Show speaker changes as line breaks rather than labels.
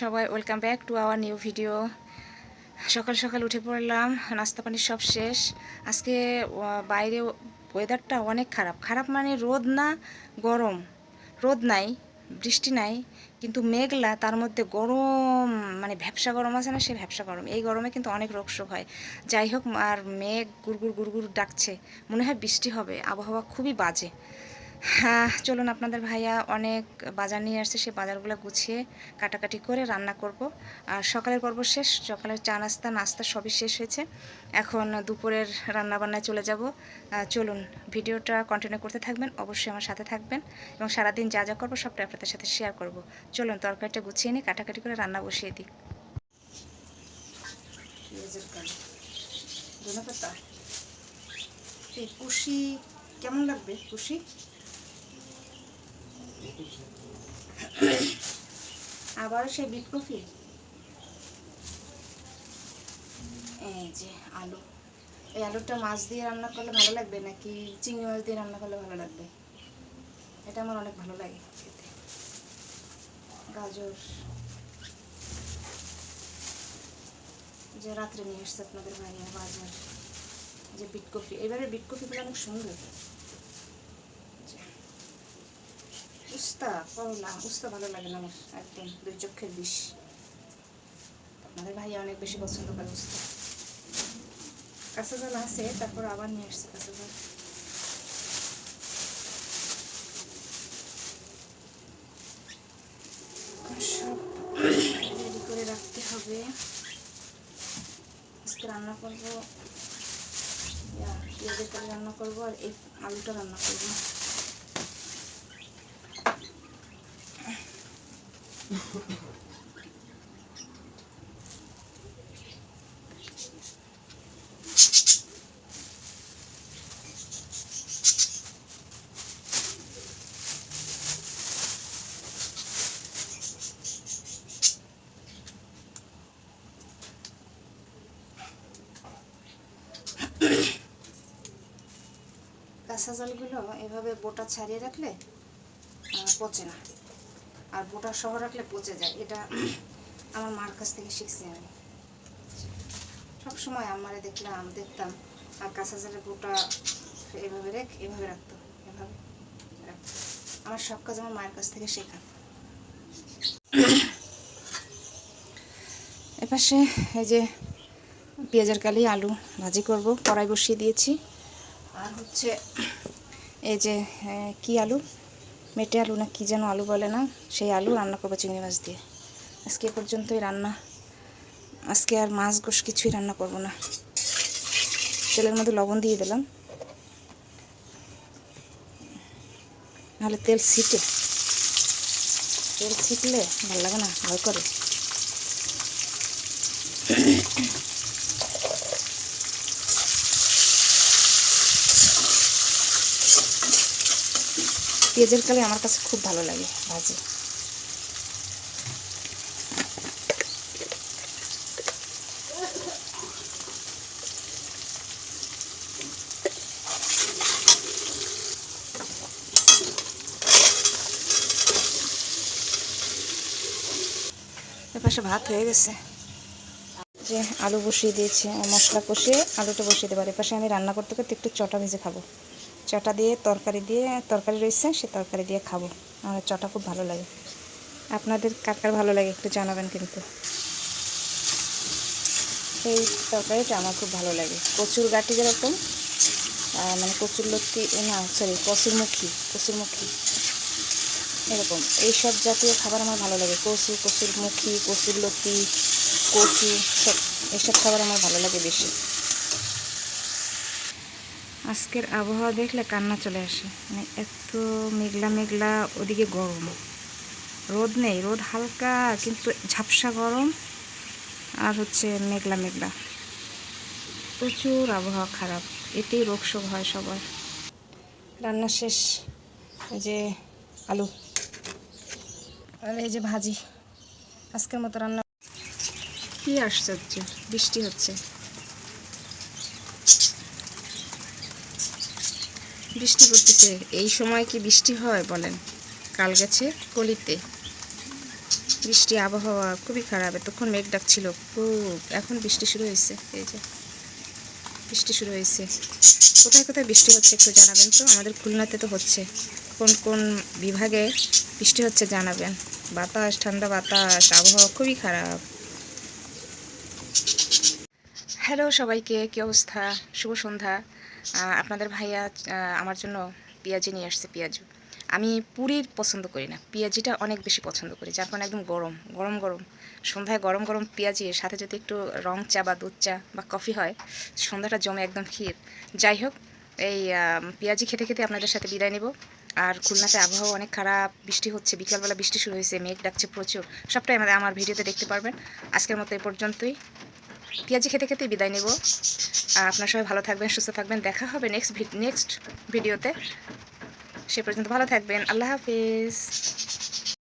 সবাই welcome back to our new video সকাল সকাল উঠে পড়লাম, নাস্তা পানি সব শেষ। আজকে বাইরে ওয়েদারটা অনেক খারাপ। খারাপ মানে রোদ না, গরম। রোদ নাই, বৃষ্টি নাই, কিন্তু মেঘলা, তার মধ্যে গরম মানে ভ্যাবসা গরম আছে না, সে ভ্যাবসা গরম। এই গরমে কিন্তু অনেক রোগশোক হয়। যাই হোক, আর মেঘ গুড়গুড় গুড়গুড় ডাকছে। মনে হয় বৃষ্টি হবে। আবহাওয়া খুবই বাজে। হ্যাঁ চলুন আপনাদের ভাইয়া অনেক বাজার নিয়ে আসছে সেই বাজারগুলো গুছিয়ে কাটাকাটি করে রান্না করব। আর সকালের পর্ব শেষ, সকালের চা নাস্তা নাস্তা সবই শেষ হয়েছে। এখন দুপুরের রান্না বান্নায় চলে যাব। চলুন ভিডিওটা কন্টিনিউ করতে থাকবেন, অবশ্যই আমার সাথে থাকবেন এবং সারাদিন যা যা করব সবটা আপনাদের সাথে শেয়ার করব। চলুন তরকারিটা গুছিয়ে নিই, কাটাকাটি করে রান্না বসিয়ে দিই। কেমন লাগবে কুশি আবার সেই বিট কফি? এই যে আলু। এই আলুটা মাছ দিয়ে রান্না করলে ভালো লাগবে নাকি চিংড়ি মাছ দিয়ে রান্না করলে ভালো লাগবে? এটা আমার অনেক ভালো লাগে খেতে। গাজর। যে রাত্রে নিয়ে এসছে আপনাদের ভাইয়া বাজার, যে বিট কফি। এবারে বিট কফিগুলো অনেক সুন্দর যে উস্তা উস্তা ভালো লাগে না আমার একদম দুই চক্ষের বিষ আপনাদের ভাইয়া অনেক বেশি পছন্দ করে উস্তা কাঁচা জল তারপর আবার নিয়ে আসছে কাঁচা জল রেডি করে রাখতে হবে রান্না করব রান্না করব আর এই আলুটা রান্না করব কাঁচা জলগুলো এভাবে বোটা ছাড়িয়ে রাখলে পচে না। আর বোটা সহ রাখলে পচে যায়। এটা আমার মার কাছ থেকে শিখছি আমি। সব সময় আমারে দেখলাম, দেখতাম, আর কাঁচা জলের বোটা এভাবে রেখ, এভাবে রাখতো, এভাবে আমার সব কাজ আমার মায়ের কাছ থেকে শেখা। এপাশে এই যে পেঁয়াজের কালি, আলু ভাজি করব, কড়াই বসিয়ে দিয়েছি। আর হচ্ছে এই যে কি আলু? মেটে আলু না কী যেন আলু বলে না? সেই আলু রান্না করব চিংড়ি মাছ দিয়ে। আজকে পর্যন্তই রান্না। আজকে আর মাছ গোস কিছুই রান্না করব না। তেলের মধ্যে লবণ দিয়ে দিলাম। নাহলে তেল ছিটে। তেল ছিটলে ভালো লাগে না, ভয় করে। পেঁয়াজের কালি আমার কাছে খুব ভালো লাগে, ভাজি। এপাশে ভাত হয়ে গেছে। যে আলু বসিয়ে দিয়েছে মশলা কষিয়ে আলুটা বসিয়ে দেবার এপাশে আমি রান্না করতে করতে একটু চটা ভেজে খাব। চটা দিয়ে তরকারি দিয়ে, তরকারি রয়েছে, সে তরকারি দিয়ে খাব। আমার চটা খুব ভালো লাগে। আপনাদের কার কার ভালো লাগে একটু জানাবেন কিন্তু। এই তরকারিটা আমার খুব ভালো লাগে। কচুর গাটি যেরকম মানে কচুর লতি না সরি কচুরমুখী কচুরমুখী, এরকম। এইসব জাতীয় খাবার আমার ভালো লাগে। কচু কচুর মুখী কচুর লতি কচু, সব, এইসব খাবার আমার ভালো লাগে বেশি। আজকের আবহাওয়া দেখলে কান্না চলে আসে। মানে এত মেঘলা মেঘলা, ওদিকে গরম। রোদ নেই, রোদ হালকা, কিন্তু ঝাপসা গরম আর হচ্ছে মেঘলা মেঘলা। প্রচুর আবহাওয়া খারাপ, এতেই রোগশোক হয় সবার। রান্না শেষ যে আলু আর এই যে ভাজি। আজকের মতো রান্না কি আশ্চর্য বৃষ্টি হচ্ছে। বৃষ্টি পড়তেছে। এই সময় কি বৃষ্টি হয় বলেন? কাল গেছে কলিতে বৃষ্টি আবহাওয়া খুবই খারাপ। এতক্ষণ মেঘ ডাকছিল। খুব, এখন বৃষ্টি শুরু হয়েছে। এই যে, বৃষ্টি শুরু হয়েছে। কোথায় কোথায় বৃষ্টি হচ্ছে একটু জানাবেন তো? আমাদের খুলনাতে তো হচ্ছে। কোন কোন বিভাগে বৃষ্টি হচ্ছে জানাবেন? বাতাস, ঠান্ডা বাতাস, আবহাওয়া খুবই খারাপ। হ্যালো সবাইকে, কী অবস্থা? শুভ সন্ধ্যা। আপনাদের ভাইয়া আমার জন্য পেঁয়াজি নিয়ে আসছে, পেঁয়াজু। আমি পুরীর পছন্দ করি না। পেঁয়াজিটা অনেক বেশি পছন্দ করি, যার কারণে একদম গরম গরম গরম। সন্ধ্যায় গরম গরম পেঁয়াজির সাথে যদি একটু রং চা বা দুধ চা বা কফি হয়, সন্ধ্যাটা জমে একদম ক্ষীর। যাই হোক, এই পেঁয়াজি খেতে খেতে আপনাদের সাথে বিদায় নেব। আর খুলনাতে আবহাওয়া অনেক খারাপ, বৃষ্টি হচ্ছে, বিকালবেলা বৃষ্টি শুরু হয়েছে, মেঘ ডাকছে প্রচুর, সবটাই আমাদের, আমার ভিডিওতে দেখতে পারবেন। আজকের মতো এ পর্যন্তই। পেঁয়াজি খেতে খেতে বিদায় নেব। আপনার সবাই ভালো থাকবেন, সুস্থ থাকবেন। দেখা হবে নেক্সট নেক্সট ভিডিওতে সে পর্যন্ত ভালো থাকবেন। আল্লাহ হাফিজ।